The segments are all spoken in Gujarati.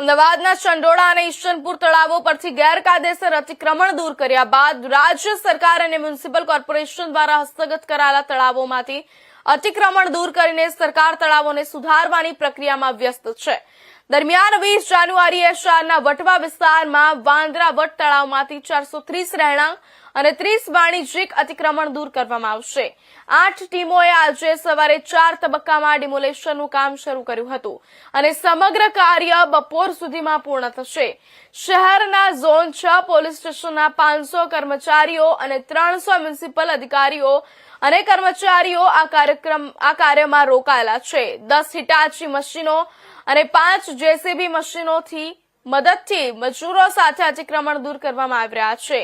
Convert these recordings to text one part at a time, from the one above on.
અમદાવાદના ચંડોળા અને ઈશ્વરપુર તળાવો પરથી ગેરકાયદેસર અતિક્રમણ દૂર કર્યા બાદ રાજ્ય સરકાર અને મ્યુનિસિપલ કોર્પોરેશન દ્વારા હસ્તગત કરાયેલા તળાવોમાંથી અતિક્રમણ દૂર કરીને સરકાર તળાવોને સુધારવાની પ્રક્રિયામાં વ્યસ્ત છે દરમિયાન વીસ જાન્યુઆરીએ શહેરના વટવા વિસ્તારમાં વાંદરા વટ તળાવમાંથી ચારસો ત્રીસ રહેણાંક અને ત્રીસ વાણિજ્યિક અતિક્રમણ દૂર કરવામાં આવશે આઠ ટીમોએ આજે સવારે ચાર તબક્કામાં ડિમોલેશનનું કામ શરૂ કર્યું હતું અને સમગ્ર કાર્ય બપોર સુધીમાં પૂર્ણ થશે શહેરના ઝોન છ પોલીસ સ્ટેશનના પાંચસો કર્મચારીઓ અને ત્રણસો મ્યુનિસિપલ અધિકારીઓ અને કર્મચારીઓ આ કાર્યક્રમ આ કાર્યમાં રોકાયેલા છે દસ હિટાચી મશીનો અને પાંચ જેસીબી મશીનોથી મદદથી મજૂરો સાથે આતિક્રમણ દૂર કરવામાં આવી રહ્યા છે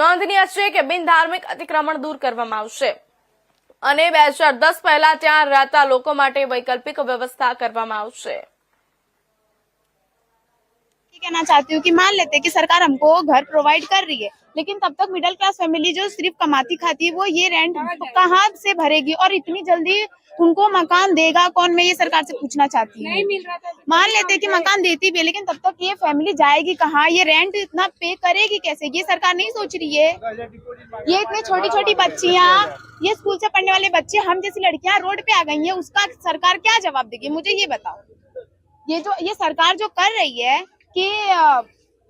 નોંધનીય છે કે બિન ધાર્મિક આતિક્રમણ દૂર કરવામાં આવશે અને 2010 પહેલા ત્યાં રહેતા લોકો માટે વૈકલ્પિક વ્યવસ્થા કરવામાં આવશે કી કહેના ચાહતી હું કે માની લેતે કે સરકાર हमको ઘર પ્રોવાઇડ કરી રહી હે લેકિન તબ તક મિડલ ક્લાસ ફેમિલી જો સિર્ફ કમાતી ખાતી હે વો યે રેન્ટ પક્કા હાથ સે ભરેગી ઓર ઇતની જલ્દી उनको मकान देगा कौन मैं ये सरकार से पूछना चाहती हूँ तो मान लेते कि मकान देती भी है लेकिन तब तक ये फैमिली जाएगी कहाँ ये रेंट इतना पे करेगी कैसे ये सरकार नहीं सोच रही है ये इतनी छोटी छोटी बच्चिया ये स्कूल से पढ़ने वाले बच्चे हम जैसी लड़कियाँ रोड पे आ गई है उसका सरकार क्या जवाब देगी मुझे ये बताओ ये जो ये सरकार जो कर रही है कि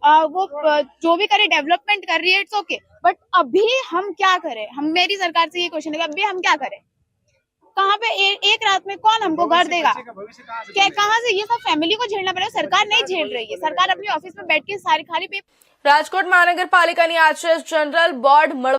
आ, वो जो भी करे डेवलपमेंट कर रही है इट्स ओके बट अभी हम क्या करें हम मेरी सरकार से ये क्वेश्चन है अभी हम क्या करें कहाँ पे ए, एक रात में कौन हमको घर देगा क्या कहाँ से ये सब फैमिली को झेलना पड़ेगा सरकार नहीं झेल रही है सरकार अपने ऑफिस में बैठ के सारी खाली पे राजकोट महानगर पालिका ने आज जनरल बोर्ड